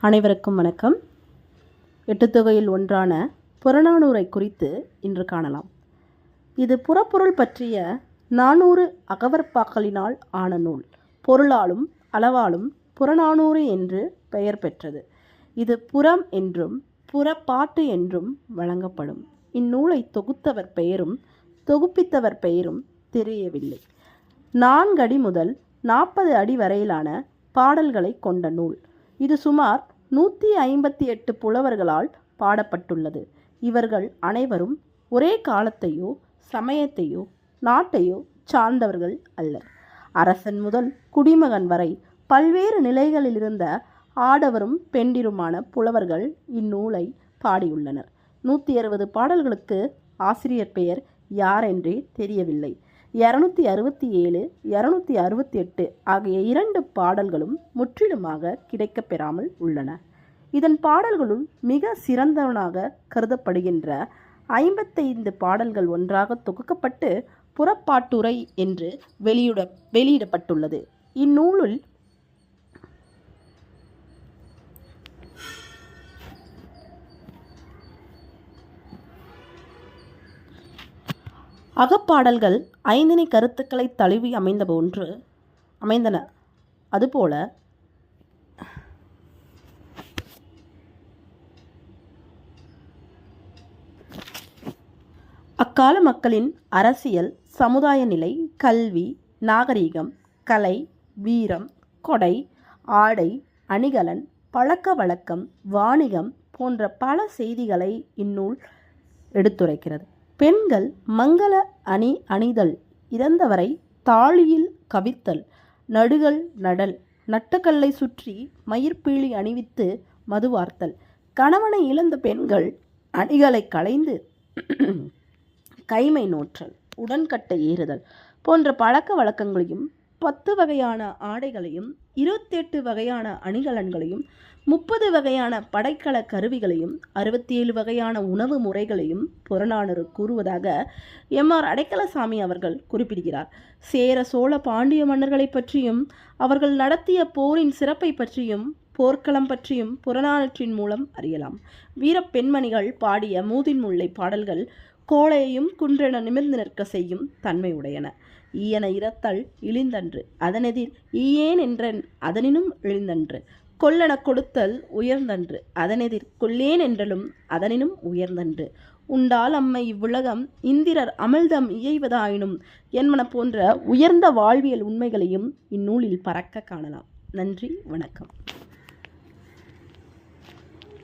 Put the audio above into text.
அனைவருக்கும் வணக்கம். எட்டுத்தொகையில் ஒன்றான புறநானூரை குறித்து இன்று காணலாம். இது புறப்பொருள் பற்றிய நானூறு அகவற்பாக்களினால் ஆன நூல். பொருளாலும் அளவாலும் புறநானூறு என்று பெயர் பெற்றது. இது புறம் என்றும் புறப்பாட்டு என்றும் வழங்கப்படும். இந்நூலை தொகுத்தவர் பெயரும் தொகுப்பித்தவர் பெயரும் தெரியவில்லை. நான்கடி முதல் நாற்பது அடி வரையிலான பாடல்களை கொண்ட நூல். இது சுமார் நூற்றி ஐம்பத்தி எட்டு புலவர்களால் பாடப்பட்டுள்ளது. இவர்கள் அனைவரும் ஒரே காலத்தையோ சமயத்தையோ நாட்டையோ சார்ந்தவர்கள் அல்லர். அரசன் முதல் குடிமகன் வரை பல்வேறு நிலைகளில் இருந்த ஆடவரும் பெண்டிருமான புலவர்கள் இந்நூலை பாடியுள்ளனர். நூற்றி அறுபது பாடல்களுக்கு ஆசிரியர் பெயர் யாரென்றே தெரியவில்லை. இரநூத்தி அறுபத்தி ஏழு இரநூத்தி அறுபத்தி எட்டு ஆகிய இரண்டு பாடல்களும் முற்றிலுமாக கிடைக்கப்பெறாமல் உள்ளன. இதன் பாடல்களுள் மிக சிறந்தவனாக கருதப்படுகின்ற ஐம்பத்தைந்து பாடல்கள் ஒன்றாக தொகுக்கப்பட்டு புறப்பாட்டுரை என்று வெளியிட வெளியிடப்பட்டுள்ளது. இந்நூலில் அகப்பாடல்கள் ஐந்தினை கருத்துக்களை தழுவி அமைந்த ஒன்று அமைந்தன. அதுபோல அக்கால மக்களின் அரசியல் சமுதாய நிலை கல்வி நாகரிகம் கலை வீரம் கொடை ஆடை அணிகலன் பழக்க வழக்கம் வாணிகம் போன்ற பல செய்திகளை இந்நூல் எடுத்துரைக்கிறது. பெண்கள் மங்கள அணி அணிதல் இறந்தவரை தாழியில் கவித்தல் நடுகள் நடல் நட்டக்கல்லை சுற்றி மயிர்பீழி அணிவித்து மதுவார்த்தல் கணவனை இழந்த பெண்கள் அணிகளை களைந்து கைமை நோற்றல் உடன்கட்டை ஏறுதல் போன்ற பழக்க வழக்கங்களையும் பத்து வகையான ஆடைகளையும் இருபத்தெட்டு வகையான அணிகலன்களையும் முப்பது வகையான படைக்கல கருவிகளையும் அறுபத்தி ஏழு வகையான உணவு முறைகளையும் புறநானூறு கூறுவதாக எம் ஆர் அடைக்கலசாமி அவர்கள் குறிப்பிடுகிறார். சேர சோழ பாண்டிய மன்னர்களை பற்றியும் அவர்கள் நடத்திய போரின் சிறப்பை பற்றியும் போர்க்களம் பற்றியும் புறநானூற்றின் மூலம் அறியலாம். வீர பெண்மணிகள் பாடிய மூதின் முல்லை பாடல்கள் கோளையையும் குன்றென நிமிர்ந்து நிற்க செய்யும் தன்மை உடையன. ஈயன இறத்தல் இழிந்தன்று. அதனெதிர் ஈயேன் என்றன் அதனினும் இழிந்தன்று. கொல்லென கொடுத்தல் உயர்ந்தன்று. அதனெதிர் கொல்லேன் என்றலும் அதனினும் உயர்ந்தன்று. உண்டால் அம்மை இவ்வுலகம் இந்திரர் அமிழ்தம் இயைவதாயினும் என்பன போன்ற உயர்ந்த வாழ்வியல் உண்மைகளையும் இந்நூலில் பறக்க காணலாம். நன்றி வணக்கம்.